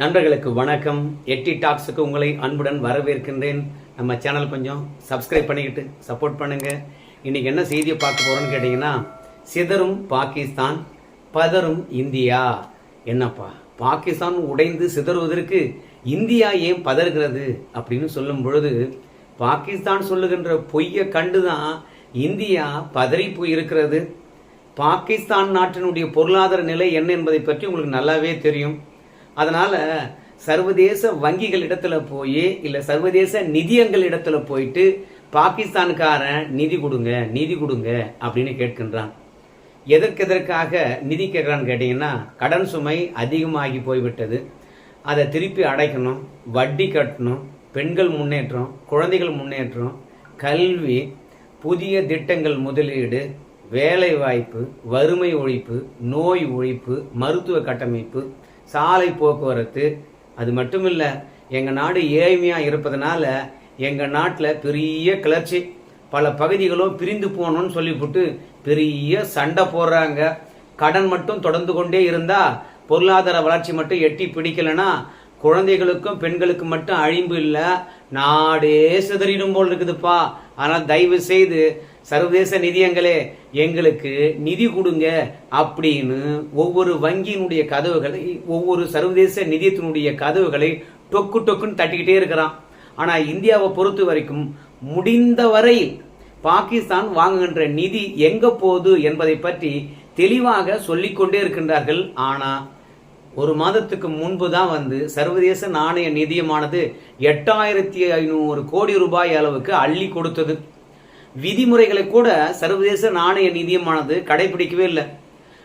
நண்பர்களுக்கு வணக்கம். எட்டி டாக்ஸுக்கு உங்களை அன்புடன் வரவேற்கின்றேன். நம்ம சேனல் கொஞ்சம் சப்ஸ்கிரைப் பண்ணிக்கிட்டு சப்போர்ட் பண்ணுங்க. இன்னைக்கு என்ன செய்தியை பார்க்க போறோம்னு கேட்டிங்கன்னா சிதறும் பாகிஸ்தான் பதறும் இந்தியா. என்னப்பா பாகிஸ்தான் உடைந்து சிதறுவதற்கு இந்தியா ஏன் பதறுகிறது அப்படின்னு சொல்லும் பொழுது பாகிஸ்தான் சொல்லுகின்ற பொய்யை கண்டுதான் இந்தியா பதறி போயிருக்கிறது. பாகிஸ்தான் நாட்டினுடைய பொருளாதார நிலை என்ன என்பதை பற்றி உங்களுக்கு நல்லாவே தெரியும். அதனால சர்வதேச வங்கிகள் இடத்துல போய் இல்ல சர்வதேச நிதியங்கள் இடத்துல போயிட்டு பாகிஸ்தானுக்காரன் நிதி கொடுங்க நிதி கொடுங்க அப்படின்னு கேட்கின்றான். எதற்கெதற்காக நிதி கேட்குறான்னு கேட்டிங்கன்னா கடன் சுமை அதிகமாகி போய்விட்டது. அதை திருப்பி அடைக்கணும் வட்டி கட்டணும் பெண்கள் முன்னேற்றம் குழந்தைகள் முன்னேற்றம் கல்வி புதிய திட்டங்கள் முதலீடு வேலை வாய்ப்பு வறுமை ஒழிப்பு நோய் ஒழிப்பு மருத்துவ கட்டமைப்பு சாலை போக்குவரத்து அது மட்டும் இல்லை எங்கள் நாடு ஏழ்மையாக இருப்பதனால எங்கள் நாட்டில் பெரிய கிளர்ச்சி. பல பகுதிகளும் பிரிந்து போகணும்னு சொல்லிவிட்டு பெரிய சண்டை போடுறாங்க. கடன் மட்டும் தொடர்ந்து கொண்டே இருந்தால் பொருளாதார வளர்ச்சி மட்டும் எட்டி பிடிக்கலைன்னா குழந்தைகளுக்கும் பெண்களுக்கும் மட்டும் அழிம்பு இல்லை. நாடே சிதறிடும் போல் இருக்குதுப்பா. ஆனால் தயவு செய்து சர்வதேச நிதியங்களே எங்களுக்கு நிதி கொடுங்க அப்படின்னு ஒவ்வொரு வங்கியினுடைய கதவுகளை ஒவ்வொரு சர்வதேச நிதியத்தினுடைய கதவுகளை டொக்கு டொக்குன்னு தட்டிக்கிட்டே இருக்கிறான். ஆனால் இந்தியாவை பொறுத்த வரைக்கும் முடிந்தவரை பாகிஸ்தான் வாங்குகின்ற நிதி எங்க போகுது என்பதை பற்றி தெளிவாக சொல்லிக்கொண்டே இருக்கின்றார்கள். ஆனால் ஒரு மாதத்துக்கு முன்பு தான் வந்து சர்வதேச நாணய நிதியமானது எட்டாயிரத்தி ஐநூறு கோடி ரூபாய் அளவுக்கு அள்ளி கொடுத்தது. விதிமுறைகளை கூட சர்வதேச நாணய நிதியமானது கடைபிடிக்கவே இல்லை.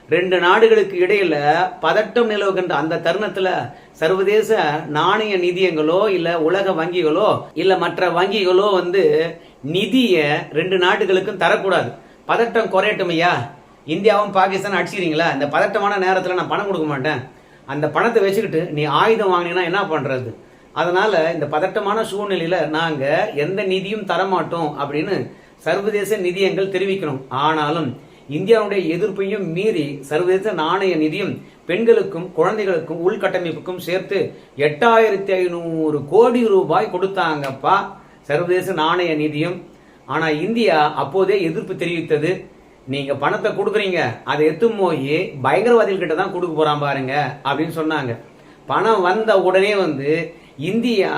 ரெண்டு நாடுகளுக்கு இடையில பதட்டம் நிலவுகின்ற அந்த தருணத்துல சர்வதேச நாணய நிதியங்களோ இல்ல உலக வங்கிகளோ இல்ல மற்ற வங்கிகளோ வந்து நிதிய ரெண்டு நாடுகளுக்கும் தரக்கூடாது. பதட்டம் குறையட்டும் ஐயா. இந்தியாவும் பாகிஸ்தான் அடிச்சிக்கிறீங்களா? இந்த பதட்டமான நேரத்தில் நான் பணம் கொடுக்க மாட்டேன். அந்த பணத்தை வச்சுக்கிட்டு நீ ஆயுதம் வாங்கினீங்கன்னா என்ன பண்றது? அதனால இந்த பதட்டமான சூழ்நிலையில நாங்க எந்த நிதியும் தரமாட்டோம் அப்படின்னு சர்வதேச நிதியங்கள் தெரிவிக்கிறோம் ஆனாலும் இந்தியாவுடைய எதிர்ப்பையும் மீறி சர்வதேச நாணய நிதியம் பெண்களுக்கும் குழந்தைகளுக்கும் உள்கட்டமைப்புக்கும் சேர்த்து எட்டாயிரத்தி ஐநூறு கோடி ரூபாய் கொடுத்தாங்கப்பா சர்வதேச நாணய நிதியம். ஆனால் இந்தியா அப்போதே எதிர்ப்பு தெரிவித்தது. நீங்க பணத்தை கொடுக்குறீங்க அதை எத்தும் போய் பயங்கரவாதிகள் கிட்ட தான் கொடுக்க போறான் பாருங்க அப்படின்னு சொன்னாங்க. பணம் வந்த உடனே வந்து இந்தியா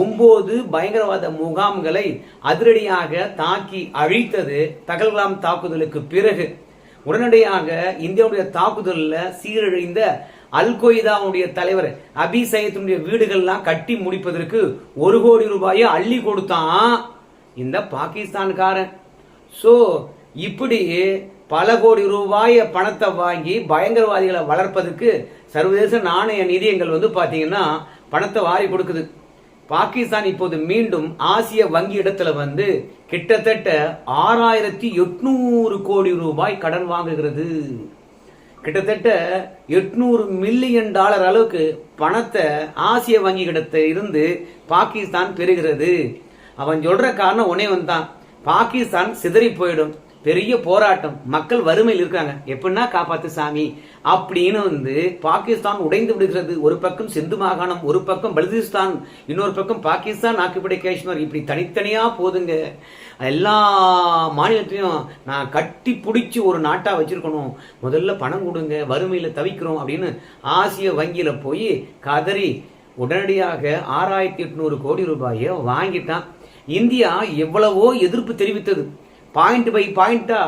ஒன்பது பயங்கரவாத முகாம்களை அதிரடியாக தாக்கி அழித்தது தகல்கலாம் தாக்குதலுக்கு பிறகு. உடனடியாக இந்தியாவுடைய தாக்குதலில் சீரழிந்த அல் கொய்தாவுடைய தலைவர் அபி சையத்தினுடைய வீடுகள்லாம் கட்டி முடிப்பதற்கு ஒரு கோடி ரூபாயை அள்ளி கொடுத்தான் இந்த பாகிஸ்தான்காரன். ஸோ இப்படி பல கோடி ரூபாய பணத்தை வாங்கி பயங்கரவாதிகளை வளர்ப்பதற்கு சர்வதேச நாணய நிதியங்கள் வந்து பார்த்தீங்கன்னா பணத்தை வாரி கொடுக்குது. பாகிஸ்தான் இப்போது மீண்டும் ஆசிய வங்கி இடத்துல வந்து கிட்டத்தட்ட ஆறாயிரத்தி எட்நூறு கோடி ரூபாய் கடன் வாங்குகிறது. கிட்டத்தட்ட எட்நூறு மில்லியன் டாலர் அளவுக்கு பணத்தை ஆசிய வங்கி கிட்ட இருந்து பாகிஸ்தான் பெறுகிறது. அவன் சொல்ற காரணம் ஒன்னே வந்தான். பாகிஸ்தான் சிதறி போயிடும். பெரிய போராட்டம். மக்கள் வறுமையில் இருக்காங்க. எப்படின்னா காப்பாத்து சாமி அப்படின்னு வந்து பாகிஸ்தான் உடைந்து விடுகிறது. ஒரு பக்கம் சிந்து மாகாணம் ஒரு பக்கம் பலுதிஸ்தான் இன்னொரு பக்கம் பாகிஸ்தான் ஆக்குப்படை காஷ்மீர். இப்படி தனித்தனியா போதுங்க. எல்லா மாநிலத்தையும் நான் கட்டி பிடிச்சி ஒரு நாட்டா வச்சிருக்கணும். முதல்ல பணம் கொடுங்க வறுமையில தவிக்கிறோம் அப்படின்னு ஆசிய வங்கியில போய் கதறி உடனடியாக ஆறாயிரத்தி எட்நூறு கோடி ரூபாயை வாங்கிட்டான். இந்தியா எவ்வளவோ எதிர்ப்பு தெரிவித்தது. பாயிண்ட் பை பாயிண்டா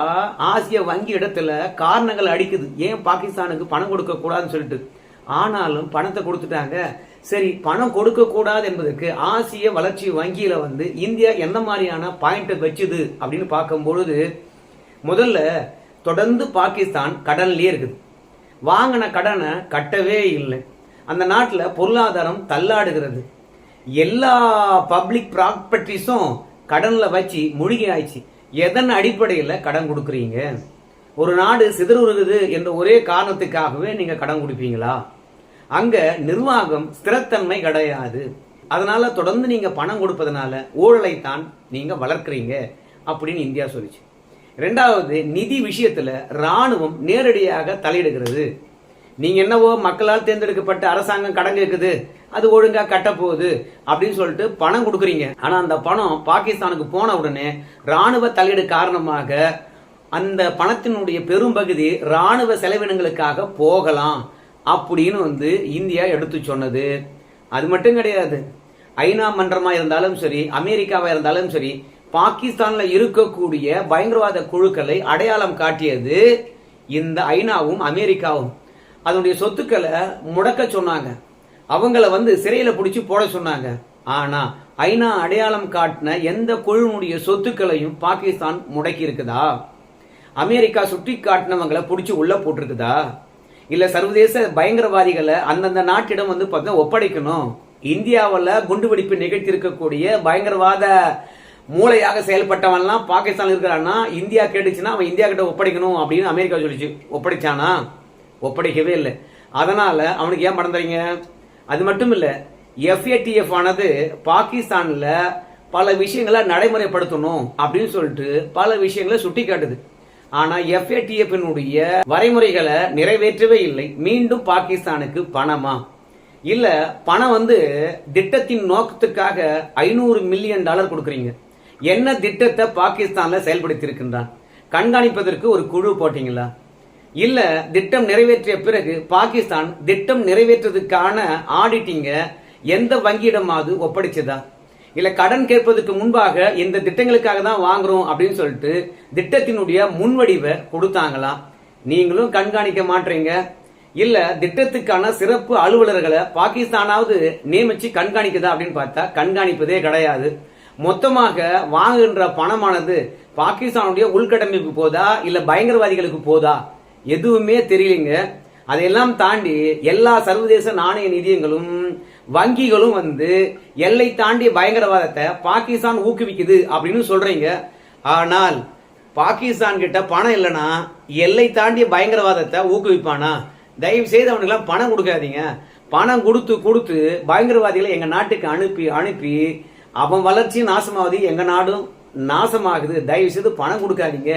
ஆசிய வங்கி இடத்துல காரணங்கள் அடிக்குது. ஏன் பாகிஸ்தானுக்கு பணம் கொடுக்க கூடாதுன்னு சொல்லிட்டு? ஆனாலும் பணத்தை கொடுத்துட்டாங்க. சரி பணம் கொடுக்க கூடாது என்பதற்கு ஆசிய வளர்ச்சி வங்கியில வந்து இந்தியா எந்த மாதிரியான பாயிண்ட் வச்சுது அப்படின்னு பார்க்கும் பொழுது முதல்ல தொடர்ந்து பாகிஸ்தான் கடன்லயே இருக்குது. வாங்கின கடனை கட்டவே இல்லை. அந்த நாட்டில் பொருளாதாரம் தள்ளாடுகிறது. எல்லா பப்ளிக் ப்ராப்பர்ட்டிஸும் கடனில் வச்சு மூழ்கி ஆயிடுச்சு எதன் அடிப்படையில் கடன் கொடுக்குறீங்க? ஒரு நாடு சிதறுகிறது என்ற ஒரே காரணத்துக்காகவே நீங்கள் கடன் கொடுப்பீங்களா? அங்கே நிர்வாகம் ஸ்திரத்தன்மை கிடையாது. அதனால தொடர்ந்து நீங்கள் பணம் கொடுப்பதனால ஊழலைத்தான் நீங்கள் வளர்க்குறீங்க அப்படின்னு இந்தியா சொல்லிச்சு. ரெண்டாவது நிதி விஷயத்தில் ராணுவம் நேரடியாக தலையிடுகிறது. நீங்கள் என்னவோ மக்களால் தேர்ந்தெடுக்கப்பட்ட அரசாங்கம் கடன் கேட்குது அது ஒழுங்கா கட்ட போகுது அப்படின்னு சொல்லிட்டு பணம் கொடுக்குறீங்க. ஆனா அந்த பணம் பாகிஸ்தானுக்கு போன உடனே ராணுவ தலையீடு காரணமாக அந்த பணத்தினுடைய பெரும்பகுதி ராணுவ செலவினங்களுக்காக போகலாம் அப்படின்னு வந்து இந்தியா எடுத்து சொன்னது. அது மட்டும் கிடையாது. ஐநா மன்றமா இருந்தாலும் சரி அமெரிக்காவா இருந்தாலும் சரி பாகிஸ்தான்ல இருக்கக்கூடிய பயங்கரவாத குழுக்களை அடையாளம் காட்டியது இந்த ஐநாவும் அமெரிக்காவும். அதனுடைய சொத்துக்களை முடக்க சொன்னாங்க. அவங்கள வந்து சிறையில பிடிச்சி போட சொன்னாங்க. ஆனா ஐநா அடையாளம் காட்டின எந்த குழுனுடைய சொத்துக்களையும் பாகிஸ்தான் முடக்கி இருக்குதா அமெரிக்கா சுட்டி காட்டினவங்களை பிடிச்சி உள்ள போட்டிருக்குதா? இல்ல சர்வதேச பயங்கரவாதிகளை அந்தந்த நாட்டிடம் வந்து பார்த்தா ஒப்படைக்கணும். இந்தியாவில் குண்டுவெடிப்பு நிகழ்த்தி இருக்கக்கூடிய பயங்கரவாத மூளையாக செயல்பட்டவன்லாம் பாகிஸ்தான் இருக்கிறான்னா இந்தியா கேட்டுச்சுன்னா அவன் இந்தியா கிட்ட ஒப்படைக்கணும் அப்படின்னு அமெரிக்கா சொல்லிச்சு. ஒப்படைச்சானா? ஒப்படைக்கவே இல்லை. அதனால அவனுக்கு ஏன் மறந்துறீங்க? அது மட்டும் இல்லை எஃப்ஏடிஎஃப் ஆனது பாகிஸ்தானில் பல விஷயங்களை நடைமுறைப்படுத்தணும் அப்படின்னு சொல்லிட்டு பல விஷயங்களை சுட்டி காட்டுது ஆனால் எஃப்ஏடிஎஃபினுடைய வரைமுறைகளை நிறைவேற்றவே இல்லை. மீண்டும் பாகிஸ்தானுக்கு பணமா? இல்லை பணம் வந்து திட்டத்தின் நோக்கத்துக்காக ஐநூறு மில்லியன் டாலர் கொடுக்குறீங்க. என்ன திட்டத்தை பாகிஸ்தானில் செயல்படுத்தியிருக்கின்றான்? கண்காணிப்பதற்கு ஒரு குழு போட்டிங்களா? இல்ல திட்டம் நிறைவேற்றிய பிறகு பாகிஸ்தான் திட்டம் நிறைவேற்றதுக்கான ஆடிட்டிங்க எந்த வங்கியிடமாவது ஒப்படைச்சதா? இல்ல கடன் கேட்பதற்கு முன்பாக இந்த திட்டங்களுக்காக தான் வாங்குறோம் அப்படின்னு சொல்லிட்டு திட்டத்தினுடைய முன்வடிவை கொடுத்தாங்களா? நீங்களும் கண்காணிக்க மாட்டீங்க. இல்ல திட்டத்துக்கான சிறப்பு அலுவலர்களை பாகிஸ்தானாவது நியமிச்சு கண்காணிக்குதா அப்படின்னு பார்த்தா கண்காணிப்பதே கிடையாது. மொத்தமாக வாங்குகின்ற பணமானது பாகிஸ்தானுடைய உள்கட்டமைப்பு போதா இல்ல பயங்கரவாதிகளுக்கு போதா? எதுவுமே தெரியலைங்க. அதையெல்லாம் தாண்டி எல்லா சர்வதேச நாணய நிதியங்களும் வங்கிகளும் வந்து எல்லை தாண்டிய பயங்கரவாதத்தை பாகிஸ்தான் ஊக்குவிக்குது அப்படின்னு சொல்றீங்க. ஆனால் பாகிஸ்தான் கிட்ட பணம் இல்லைன்னா எல்லை தாண்டிய பயங்கரவாதத்தை ஊக்குவிப்பானா? தயவு செய்து அவனுக்கெல்லாம் பணம் கொடுக்காதீங்க. பணம் கொடுத்து கொடுத்து பயங்கரவாதிகளை எங்கள் நாட்டுக்கு அனுப்பி அனுப்பி அவன் வளர்ச்சியும் நாசமாகுது எங்கள் நாடும் நாசமாகுது. தயவு செய்து பணம் கொடுக்காதீங்க.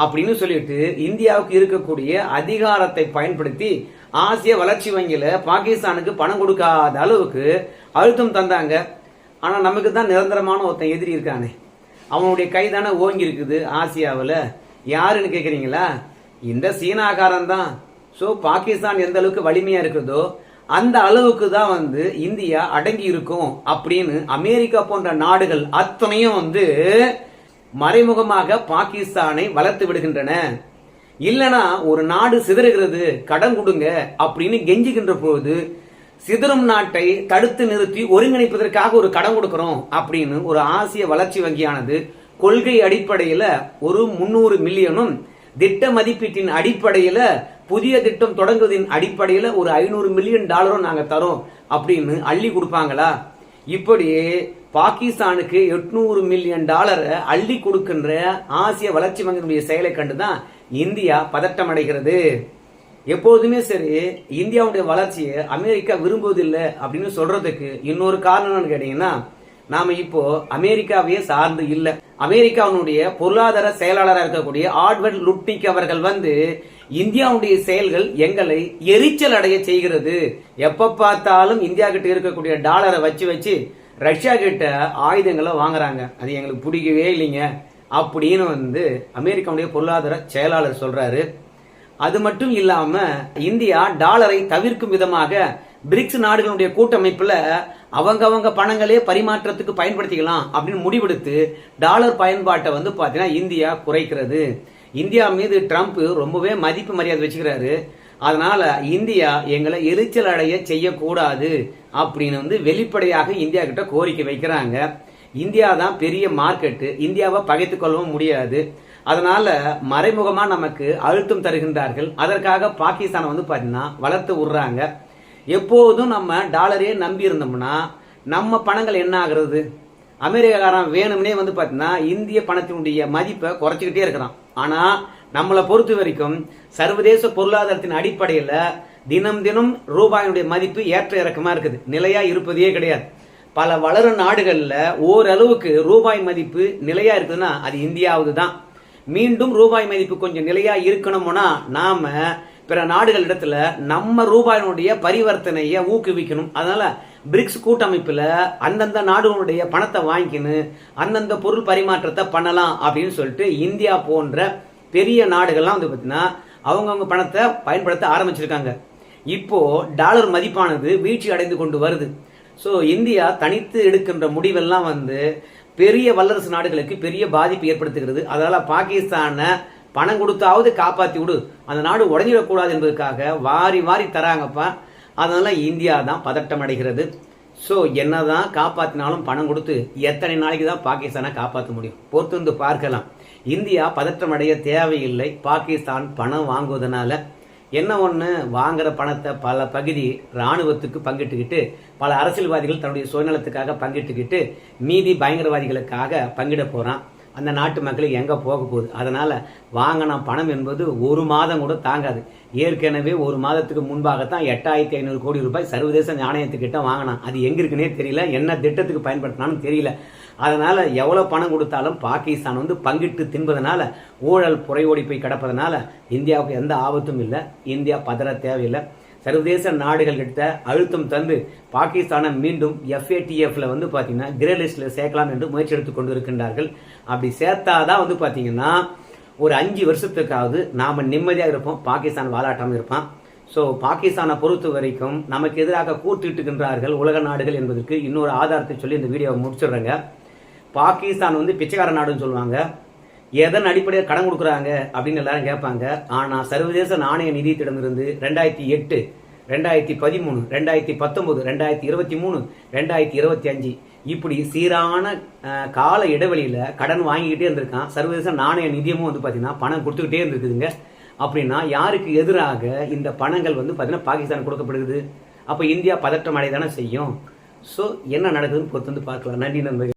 அப்படின்னு சொல்லிட்டு இந்தியாவுக்கு இருக்கக்கூடிய அதிகாரத்தை பயன்படுத்தி ஆசிய வளர்ச்சி வங்கியில பாகிஸ்தானுக்கு பணம் கொடுக்காத அளவுக்கு அழுத்தம் தந்தாங்க. ஆனா நமக்கு தான் நிரந்தரமான ஒருத்தன் எதிரி இருக்கானே. அவனுடைய கைதானே ஓங்கி இருக்குது ஆசியாவில். யாருன்னு கேட்குறீங்களா இந்த சீனாக்காரன் தான் ஸோ பாகிஸ்தான் எந்த அளவுக்கு வலிமையாக இருக்குதோ அந்த அளவுக்கு தான் வந்து இந்தியா அடங்கி இருக்கும் அப்படின்னு அமெரிக்கா போன்ற நாடுகள் அத்தனையும் வந்து மறைமுகமாக பாகிஸ்தானை வளர்த்து விடுகின்றன. இல்லனா ஒரு நாடு சிதறுகிறது கடன் கொடுங்க அப்படின்னு கெஞ்சுகின்ற போது சிதறும் நாட்டை தடுத்து நிறுத்தி ஒருங்கிணைப்பதற்காக ஒரு கடன் கொடுக்கிறோம் அப்படின்னு ஒரு ஆசிய வளர்ச்சி வங்கியானது கொள்கை அடிப்படையில ஒரு முன்னூறு மில்லியனும் திட்ட மதிப்பீட்டின் அடிப்படையில புதிய திட்டம் தொடங்குவதின் அடிப்படையில ஒரு ஐநூறு மில்லியன் டாலரும் நாங்க தரோம் அப்படின்னு அள்ளி கொடுப்பாங்களா? இப்படி பாகிஸ்தானுக்கு எட்நூறு மில்லியன் டாலரை அள்ளி கொடுக்கின்ற ஆசிய வளர்ச்சி வங்கியினுடைய செயலை கண்டுதான் இந்தியா பதட்டம் அடைகிறது. எப்போதுமே சரி இந்தியாவுடைய வளர்ச்சியை அமெரிக்கா விரும்புவதில்லை அப்படின்னு சொல்றதுக்கு இன்னொரு காரணம் கேட்டீங்கன்னா நாம இப்போ அமெரிக்காவையே சார்ந்து இல்லை. அமெரிக்காவினுடைய பொருளாதார செயலாளராக இருக்கக்கூடிய ஆட்வர்ட் லுட்டிக் அவர்கள் வந்து இந்தியாவுடைய செயல்கள் எங்களை எரிச்சல் அடைய செய்கிறது. எப்ப பார்த்தாலும் இந்தியா கிட்ட இருக்கக்கூடிய டாலரை வச்சு வச்சு ரஷ்யா கிட்ட ஆயுதங்களை வாங்குறாங்க. அது எங்களுக்கு பிடிக்கவே இல்லைங்க. அப்படின்னு வந்து அமெரிக்காவுடைய பொருளாதார செயலாளர் சொல்றாரு. அது மட்டும் இல்லாம இந்தியா டாலரை தவிர்க்கும் விதமாக பிரிக்ஸ் நாடுகளுடைய கூட்டமைப்புல அவங்க அவங்க பணங்களே பரிமாற்றத்துக்கு பயன்படுத்திக்கலாம் அப்படின்னு முடிவெடுத்து டாலர் பயன்பாட்டை வந்து பார்த்தீங்கன்னா இந்தியா குறைக்கிறது. இந்தியா மீது ட்ரம்ப் ரொம்பவே மதிப்பு மரியாதை வச்சுக்கிறாரு. அதனால இந்தியா எங்களை எரிச்சல் அடைய செய்யக்கூடாது அப்படின்னு வந்து வெளிப்படையாக இந்தியா கிட்ட கோரிக்கை வைக்கிறாங்க. இந்தியா தான் பெரிய மார்க்கெட்டு. இந்தியாவை பகைத்து கொள்ளவும் முடியாது. அதனால மறைமுகமாக நமக்கு அழுத்தம் தருகின்றார்கள். அதற்காக பாகிஸ்தானை வந்து பார்த்தீங்கன்னா வளர்த்து விடுறாங்க. எப்போதும் நம்ம டாலரே நம்பி இருந்தோம்னா நம்ம பணங்கள் என்ன ஆகுறது? அமெரிக்காரன் வேணும்னே வந்து பார்த்தீங்கன்னா இந்திய பணத்தினுடைய மதிப்பை குறைச்சிக்கிட்டே இருக்கிறான். ஆனால் நம்மளை பொறுத்த வரைக்கும் சர்வதேச பொருளாதாரத்தின் அடிப்படையில் தினம் தினம் ரூபாயினுடைய மதிப்பு ஏற்ற இறக்கமாக இருக்குது. நிலையாக இருப்பதே கிடையாது. பல வளரும் நாடுகளில் ஓரளவுக்கு ரூபாய் மதிப்பு நிலையாக இருக்குதுன்னா அது இந்தியாவது தான் மீண்டும் ரூபாய் மதிப்பு கொஞ்சம் நிலையாக இருக்கணும்னா நாம் பிற நாடுகள் இடத்துல நம்ம ரூபாயினுடைய பரிவர்த்தனையை ஊக்குவிக்கணும். அதனால பிரிக்ஸ் கூட்டமைப்பில் அந்தந்த நாடுகளுடைய பணத்தை வாங்கிக்கின்னு அந்தந்த பொருள் பரிமாற்றத்தை பண்ணலாம் அப்படின்னு சொல்லிட்டு இந்தியா போன்ற பெரிய நாடுகள்லாம் வந்து பார்த்தீங்கன்னா அவங்கவுங்க பணத்தை பயன்படுத்த ஆரம்பிச்சிருக்காங்க. இப்போ டாலர் மதிப்பானது வீழ்ச்சி அடைந்து கொண்டு வருது. ஸோ இந்தியா தனித்து எடுக்கின்ற முடிவெல்லாம் வந்து பெரிய வல்லரசு நாடுகளுக்கு பெரிய பாதிப்பு ஏற்படுத்துகிறது. அதனால பாகிஸ்தானை பணம் கொடுத்தாவது காப்பாத்தி விடு. அந்த நாடு உடஞ்சிடக்கூடாது என்பதற்காக வாரி வாரி தராங்கப்பா. அதனால இந்தியா தான் பதட்டம் அடைகிறது. ஸோ என்னதான் காப்பாத்தினாலும் பணம் கொடுத்து எத்தனை நாளைக்கு தான் பாகிஸ்தானை காப்பாற்ற முடியும்? பொறுத்து வந்து பார்க்கலாம். இந்தியா பதற்றம் அடைய தேவையில்லை. பாகிஸ்தான் பணம் வாங்குவதனால. என்ன ஒன்று வாங்குற பணத்தை பல பகுதி இராணுவத்துக்கு பங்கிட்டுக்கிட்டு பல அரசியல்வாதிகள் தன்னுடைய சுயநலத்துக்காக பங்கிட்டுக்கிட்டு மீதி பயங்கரவாதிகளுக்காக பங்கிட போகிறான் அந்த நாட்டு மக்களுக்கு எங்கே போக போகுது? அதனால் வாங்கின பணம் என்பது ஒரு மாதம் கூட தாங்காது. ஏற்கனவே ஒரு மாதத்துக்கு முன்பாகத்தான் எட்டாயிரத்தி ஐநூறு கோடி ரூபாய் சர்வதேச நாணயத்துக்கிட்ட வாங்கினான். அது எங்கே இருக்குன்னே தெரியல. என்ன திட்டத்துக்கு பயன்படுத்தினான்னு தெரியல. அதனால் எவ்வளோ பணம் கொடுத்தாலும் பாகிஸ்தான் வந்து பங்கிட்டு தின்பதனால ஊழல் புறையோடி போய் கிடப்பதனால இந்தியாவுக்கு எந்த ஆபத்தும் இல்லை. இந்தியா பதற தேவையில்லை. சர்வதேச நாடுகள் கிட்ட அழுத்தம் தந்து பாகிஸ்தானை மீண்டும் எஃப்ஏடிஎஃப்ல வந்து பார்த்தீங்கன்னா கிரே சேர்க்கலாம் என்று முயற்சி எடுத்துக் கொண்டு இருக்கின்றார்கள் அப்படி சேர்த்தாதான் வந்து பார்த்தீங்கன்னா ஒரு அஞ்சு வருஷத்துக்காவது நாம் நிம்மதியாக இருப்போம் பாகிஸ்தான் வாலாட்டாமல் இருப்பான். ஸோ பாகிஸ்தானை பொறுத்த வரைக்கும் நமக்கு எதிராக கூட்டிட்டுகின்றார்கள் உலக நாடுகள் என்பதற்கு இன்னொரு ஆதாரத்தை சொல்லி இந்த வீடியோவை முடிச்சிடுறேங்க. பாகிஸ்தான் வந்து பிச்சைக்கார நாடுன்னு சொல்லுவாங்க. எதன் அடிப்படையில் கடன் கொடுக்குறாங்க அப்படின்னு எல்லாரும் கேட்பாங்க. ஆனால் சர்வதேச நாணய நிதியத்திடமிருந்து ரெண்டாயிரத்தி எட்டு ரெண்டாயிரத்தி பதிமூணு ரெண்டாயிரத்தி பத்தொன்பது ரெண்டாயிரத்தி இருபத்தி மூணு ரெண்டாயிரத்தி இருபத்தி அஞ்சு இப்படி சீரான கால இடைவெளியில் கடன் வாங்கிக்கிட்டே இருந்திருக்கான். சர்வதேச நாணய நிதியமும் வந்து பார்த்தீங்கன்னா பணம் கொடுத்துக்கிட்டே இருந்திருக்குதுங்க. அப்படின்னா யாருக்கு எதிராக இந்த பணங்கள் வந்து பார்த்தீங்கன்னா பாகிஸ்தான் கொடுக்கப்படுகிறது? அப்போ இந்தியா பதற்றம் அடையதானே செய்யும்? ஸோ என்ன நடக்குதுன்னு பொறுத்து வந்து பார்க்கலாம். நன்றி நண்பர்கள்.